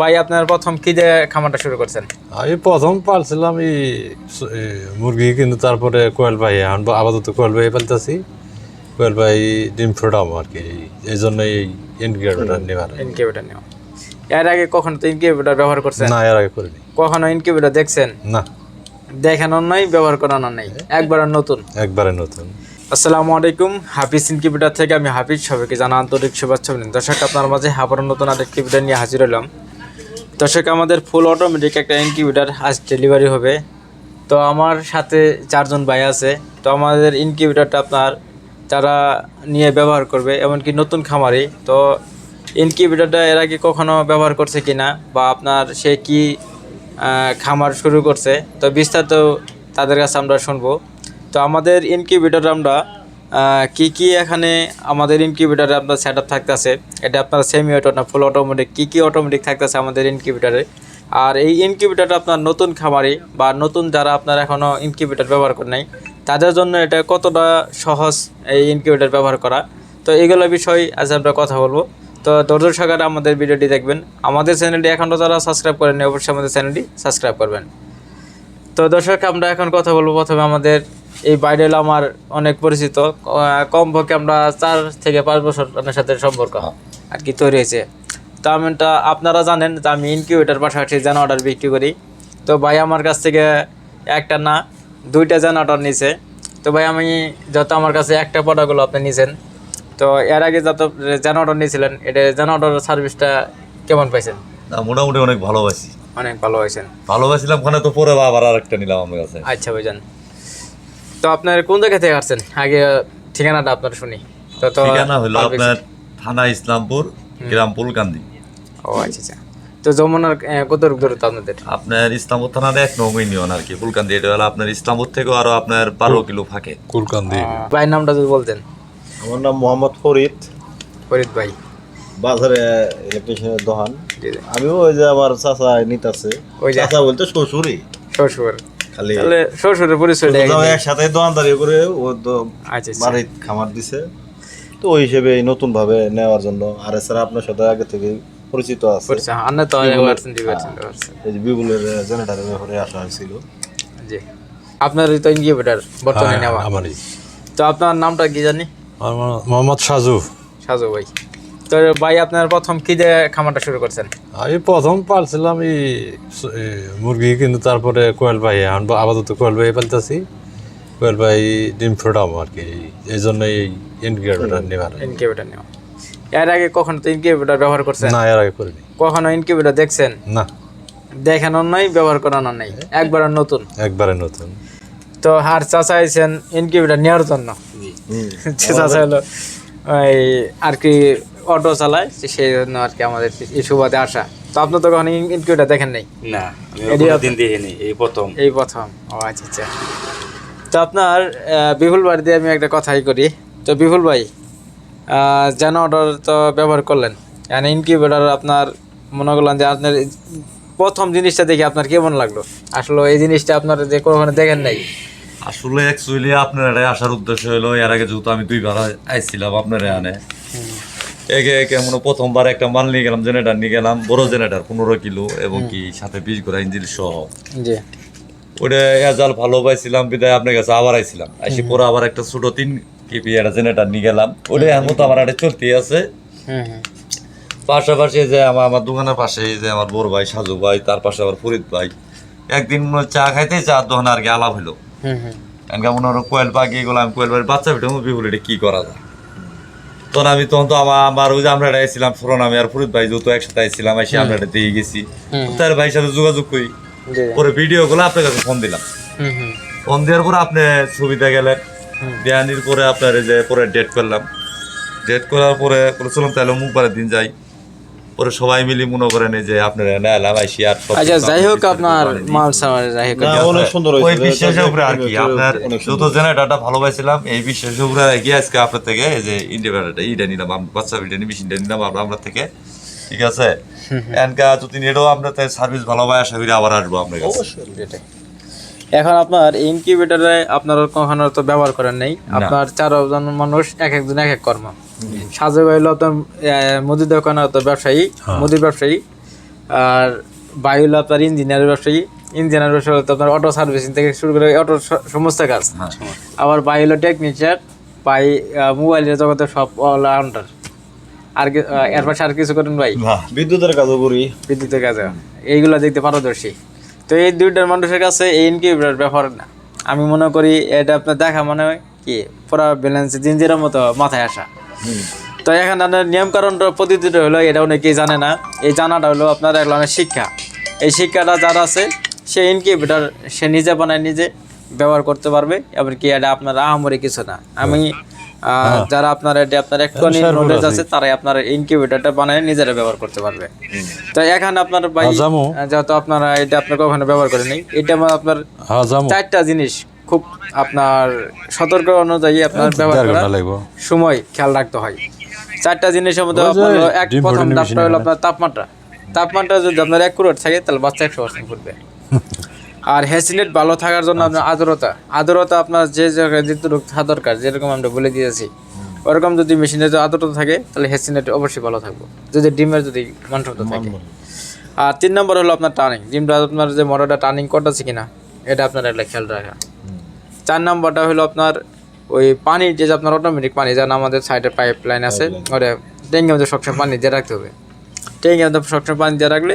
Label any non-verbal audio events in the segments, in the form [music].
ভাই আপনার প্রথম কি দিয়ে খামারটা শুরু করছেন? আমি প্রথম পালছিলাম এই মুরগি কিন্তু তারপরে কোয়েল ভাই এখন আপাতত কোয়েল ভাই পালতেছি। কোয়েল ভাই ডিম ফ্রোডাম আর কি এই জন্য এই ইনকিউবেটর নেবার ইনকিউবেটর নেওয়া। এর আগে কখনো তো ইনকিউবেটর ব্যবহার করছেন? না এর আগে করিনি। কখনো ইনকিউবেটর দেখছেন? না। দেখানোর নাই ব্যবহার করানোর নাই। একবার নতুন? একবারে নতুন। আসসালামু আলাইকুম হাফিজ ইনকিউবেটর থেকে আমি হাফিজ। সবাইকে জানা আন্তরিক শুভেচ্ছা। দর্শক আপনার মাঝে আবার নতুন আর ইনকিউবেটর নিয়ে হাজির হলাম। দর্শক, আমাদের ফুল অটোমেটিক একটা ইনকিউবেটর আজ ডেলিভারি হবে। তো আমার সাথে চারজন ভাই আছে। তো আমাদের ইনকিউবেটরটা আপনার যারা নিয়ে ব্যবহার করবে, এমনকি নতুন খামারি, তো ইনকিউবেটরটা এর আগে কখনো ব্যবহার করছে কি না বা আপনার সে কি খামার শুরু করছে, তো বিস্তারিত তাদের কাছে আমরা শুনব। তো আমাদের ইনকিউবেটর আমরা কি কি এখানে আমাদের ইনকিউবেটারে আপনার সেট আপ থাকতেছে? এটা আপনার সেমি অটো না ফুল অটোমেটিক কী কী অটোমেটিক থাকতেছে আমাদের ইনকিউবেটারে আর এই ইনকিউবেটারটা আপনার নতুন খামারি বা নতুন যারা আপনার এখনও ইনকিউবেটার ব্যবহার করে নাই, তাদের জন্য এটা কতটা সহজ এই ইনকিউবেটার ব্যবহার করা? তো এগুলো বিষয় আজ আমরা কথা বলব। তো ধৈর্য সহকারে আমাদের ভিডিওটি দেখবেন। আমাদের চ্যানেলটি এখনও যারা সাবস্ক্রাইব করেননি, অবশ্যই আমাদের চ্যানেলটি সাবস্ক্রাইব করবেন। তো দর্শক, আমরা এখন কথা বলব প্রথমে আমাদের এই বাইরেল আমার অনেক পরিচিত। কমপক্ষে আমরা চার থেকে পাঁচ বছর আপনার সাথে সম্পর্ক আর কি তৈরি হয়েছে। তো আমিটা আপনারা জানেন যে আমি ইনকিউবেটার পাশাপাশি অর্ডার বিক্রি করি। তো ভাই আমার কাছ থেকে একটা না দুইটা অর্ডার নিছে। তো ভাই আমি যত আমার কাছে একটা প্রোডাক্টগুলো আপনি নিছেন তো এর আগে যত অর্ডার নিয়েছিলেন এটা অর্ডার সার্ভিসটা কেমন পাইছেন? না মোটামুটি অনেক ভালোবাসি অনেক ভালো হয়েছেন। ভালোবাসিলাম ওখানে তো পরে আবার আর একটা নিলাম আমার কাছে। আচ্ছা ভাইজান। তো আপনার কোন জায়গা থেকে আসছেন? আগে ঠিকানাটা আপনার শুনি। তো তো ঠিকানা হলো আপনার থানা ইসলামপুর গ্রাম পুলকান্দি ও আচ্ছা আচ্ছা। তো যমুনার কত দূরত্ব আপনাদের? আপনার ইসলামপুর থানার এক নং ইউনিয়ন আর কি পুলকান্দি এটা হলো আপনার ইসলামপুর থেকেও আরও আপনার বারো কিলো ফাঁকে। কুলকান্দি ভাইয়ের নামটা যদি বলতেন। আমার নাম মোহাম্মদ ফরিদ। ফরিদ ভাই। বাজারে ইলেকট্রিশিয়ানের দোকান। আমিও ওই যে আমার চাচা নিতাছে। ওই যে চাচা বলতে শ্বশুরই। শ্বশুর। খালি তাহলে শ্বশুরের একই। একসাথে দোকানদারি করে ও তো আচ্ছা আচ্ছা। বাড়ির খামার দিছে। তো ওই হিসেবে নতুন ভাবে নেওয়ার জন্য আর এছাড়া আপনার সাথে আগে থেকে পরিচিত আছে। পরিচয় আন্না তো দুই এই যে বিপুলের জেনারেটারের ব্যাপারে আসা হয়েছিল। জি। আপনার তো ইনকিউবেটার বর্তমানে হ্যাঁ, নেওয়া। আমারই। তো আপনার নামটা কি জানি? আমার মোহাম্মদ সাজু। সাজু ভাই। তো ভাই আপনার প্রথম কি দিয়ে খামারটা শুরু করছেন? আমি প্রথম পালছিলাম এই মুরগি কিন্তু তারপরে কোয়েল ভাই এখন আপাতত কোয়েল ভাই পালতেছি। কোয়েল ভাই ডিম ফ্রোডাম আর কি এই জন্য এই ইনকিউবেটর নেবার ইনকিউবেটার নেওয়া। এর আগে কখনো তো ইনকিউবেটার ব্যবহার করছেন? না এর আগে করিনি। কখনো ইনকিউবেটার দেখছেন? না। দেখানোর নাই ব্যবহার করানোর নাই। একবার নতুন। একবারে নতুন। তো হার চাচা আইছেন ইনকিউবেটার নেওয়ার জন্য। যে [laughs] চাচা হলো ওই আর কি অটো চালায় সেই জন্য আর কি আমাদের এই সুবাদে আসা। তো আপনার তো কখনো ইনকিউবেটার দেখেন নাই? না দিন দেখিনি এই প্রথম। এই প্রথম। ও আচ্ছা আচ্ছা। তো আপনার বিপুল বাড়ি দিয়ে আমি একটা কথাই করি। তো বিপুল ভাই যেন অর্ডার তো ব্যবহার করলেন মানে ইনকিউবেটার আপনার মনে করলেন যে আপনার প্রথম জিনিসটা দেখে আপনার কেমন লাগল? আসলে এই জিনিসটা আপনার যে কখনো দেখেন নাই? আসলে অ্যাকচুয়ালি আপনার এটাই আসার উদ্দেশ্য হলো এর আগে যেহেতু আমি দুইবার আইছিলাম আপনার এখানে একে একে মনে প্রথমবার একটা মাল নিয়ে গেলাম জেনারেটার নিয়ে গেলাম বড় জেনারেটার পনেরো কিলো এবং কি সাথে বিশ করে ইঞ্জিন সহ। ওটা এজাল ভালো পাইছিলাম বিদায় আপনার কাছে আবার আইছিলাম। আসি পরে আবার একটা ছোট তিন কেপি একটা জেনারেটার নিয়ে গেলাম। ওটা এখন মতো আমার একটা চলতে আছে। পাশাপাশি যে আমার আমার দোকানের পাশে যে আমার বড় ভাই সাজু ভাই তার পাশে আমার ফরিদ ভাই। একদিন মনে হয় চা খাইতে চা দোকানে আর কি আলাপ হলো এনকা মনে হলো কোয়েল পাখি এগুলো আমি কোয়েল বাড়ির বাচ্চা ভিটে মুভি বলে এটা কি করা যায়? তখন আমি তখন তো আমার আমার ওই যে আমরা আইছিলাম ফোরন আমি আর ফরিদ ভাই যেহেতু একসাথে আইছিলাম এসে আমরা দিয়ে গেছি। তার ভাইয়ের সাথে যোগাযোগ করি। পরে ভিডিও গুলো আপনার কাছে ফোন দিলাম। ফোন দেওয়ার পরে আপনি ছবিতে গেলেন দেয়ানির পরে আপনার যে পরে ডেট করলাম। ডেট করার পরে বলেছিলাম তাহলে মুখবারের দিন যাই। পরে সবাই মিলি মনে করেন যে আপনার এলাম আইসি আর আচ্ছা যাই হোক আপনার মাল সামার যাই হোক অনেক সুন্দর ওই বিশ্বাসের উপরে আর কি আপনার যত জেনারেটারটা ভালো পাইছিলাম এই বিশ্বাসের উপরে আর কি আজকে আপনার থেকে এই যে ইন্ডিভার্টারটা ইটা নিলাম বাচ্চা বিটা নিয়ে মেশিনটা নিলাম আমরা আপনার থেকে। ঠিক আছে? এনকা যদি এটাও আপনার সার্ভিস ভালো পাই আশা করি আবার আসব আপনার কাছে। এখন আপনার ইনকিউবেটরে আপনার কখনো তো ব্যবহার করেন নাই। আপনার চারজন মানুষ এক একজন এক এক কর্ম। সাজু ভাই হলো আপনার মুদির দোকানে তো ব্যবসায়ী মুদির ব্যবসায়ী। আর বাই হলো আপনার ইঞ্জিনিয়ারের ব্যবসায়ী। ইঞ্জিনিয়ার ব্যবসা হলো আপনার অটো সার্ভিসিং থেকে শুরু করে অটো সমস্ত কাজ। আবার বাই হলো টেকনিশিয়ান বাই মোবাইলের জগতে সব অলরাউন্ডার আর এর পাশে আর কিছু করেন ভাই? বিদ্যুতের কাজও করি। বিদ্যুতের কাজে এইগুলো দেখতে পারদর্শী। তো এই দুইটার মানুষের কাছে এই ইনকিউবেটার ব্যাপার না। আমি মনে করি এটা আপনার দেখা মনে হয় কি পুরো ব্যালেন্স জিঞ্জিরের মতো মাথায় আসা। তো এখানে আপনার নিয়ম কারণটা পদ্ধতিটা হলো এটা অনেকেই জানে না। এই জানাটা হলো আপনার এক ধরনের শিক্ষা। এই শিক্ষাটা যার আছে সে ইনকিউবেটার সে নিজে বানায় নিজে ব্যবহার করতে পারবে এমনকি এটা আপনার আহামরি কিছু না। আমি আহ, যারা আপনার এটা আপনার একটু নলেজ আছে। তারাই আপনার ইনকিউবেটারটা বানায় নিজেরা ব্যবহার করতে পারবে। তো এখানে আপনার ভাই যেহেতু আপনারা এটা আপনার কখনো ব্যবহার করেনি এটা আমার আপনার হ্যাঁ চারটা জিনিস খুব আপনার সতর্ক অনুযায়ী আপনার ব্যবহার দেড় করা সময় খেয়াল রাখতে হয়। চারটা জিনিসের মধ্যে আপনার এক প্রথম ধাপটা হলো আপনার তাপমাত্রা। তাপমাত্রা যদি আপনার এক কুড়োট থাকে তাহলে বাচ্চা একশো পার্সেন্ট ফুটবে। আর হ্যাসিনেট ভালো থাকার জন্য আপনার আর্দ্রতা। আর্দ্রতা আপনার যে জায়গায় যেটুকু থাকা দরকার যেরকম আমরা বলে দিয়েছি ওরকম যদি মেশিনে যদি আর্দ্রতা থাকে তাহলে হ্যাসিনেট অবশ্যই ভালো থাকবে। যদি ডিমের যদি মানসম্মত থাকে। আর তিন নম্বর হলো আপনার টার্নিং। ডিমটা আপনার যে মোটরটা টার্নিং করতেছে কিনা এটা আপনার একটা খেয়াল রাখা। চার নম্বরটা হলো আপনার ওই পানির যে আপনার অটোমেটিক পানি যেন আমাদের সাইডে পাইপ লাইন আছে ওটা ট্যাঙ্কের মধ্যে সবসময় পানি দিয়ে রাখতে হবে। ট্যাঙ্কের মধ্যে সবসময় পানি দিয়ে রাখলে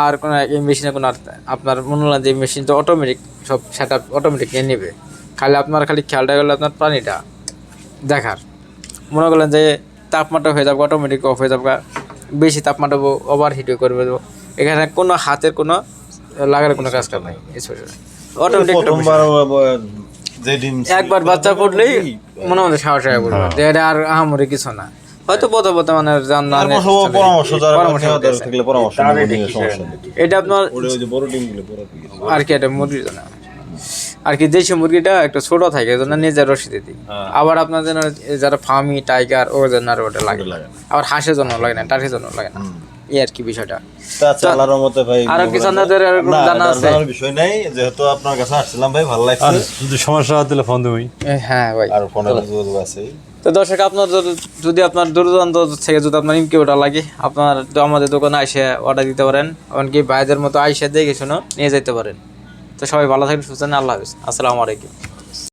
আর কোনো এই মেশিনে কোনো আর আপনার মনে হলো যে মেশিন তো অটোমেটিক সব সেট আপ অটোমেটিক নিয়ে নেবে। খালি আপনার খালি খেয়ালটা গেলে আপনার পানিটা দেখার। মনে করলেন যে তাপমাত্রা হয়ে যাবে অটোমেটিক অফ হয়ে যাবে বেশি তাপমাত্রা ওভার হিট করবে দেবো। এখানে কোনো হাতের কোনো লাগার কোনো কাজ কাজ নাই অটোমেটিক একবার বাচ্চা মনে সাহস হয়ে পড়বে। যে এটা আর আহামরি কিছু না। হয়তো পথে পথে মানে জান না পরামর্শ যারা পরামর্শ দরকার পরামর্শ নেব, ডিমের সমস্যা নেই। এটা আপনার ওটা ওই যে বড় ডিমগুলো বড় ডিম। আর কি এটা জন্য। আর কি দেশি মুরগিটা একটা ছোট থাকে এই জন্য নিজের রসিদে দিই। আবার আপনার জন্য যারা ফার্মি টাইগার ও জন্য আর ওটা লাগে লাগে আবার হাঁসের জন্য লাগে না টার্কির জন্য লাগে না। এই আর কি বিষয়টা। আচ্ছা আল্লাহর রহমতে ভাই আরও কিছু আপনাদের এরকম জানা আছে? জানার বিষয় নাই যেহেতু আপনার কাছে আসছিলাম ভাই ভালো লাগছে। যদি সমস্যা হয় তাহলে ফোন দেবই হ্যাঁ ভাই। আর ফোনের যোগাযোগ আছে। তো দর্শক আপনার যদি- আপনার দূরদূরান্ত থেকে যদি আপনার ইনকিউবেটার লাগে আপনার তো আমাদের দোকানে এসে অর্ডার দিতে পারেন। এমনকি ভাইদের মতো আইসে দেখে শুনো নিয়ে যেতে পারেন। তো সবাই ভালো থাকবেন সুস্থ আল্লাহ হাফিজ। আসসালামু আলাইকুম।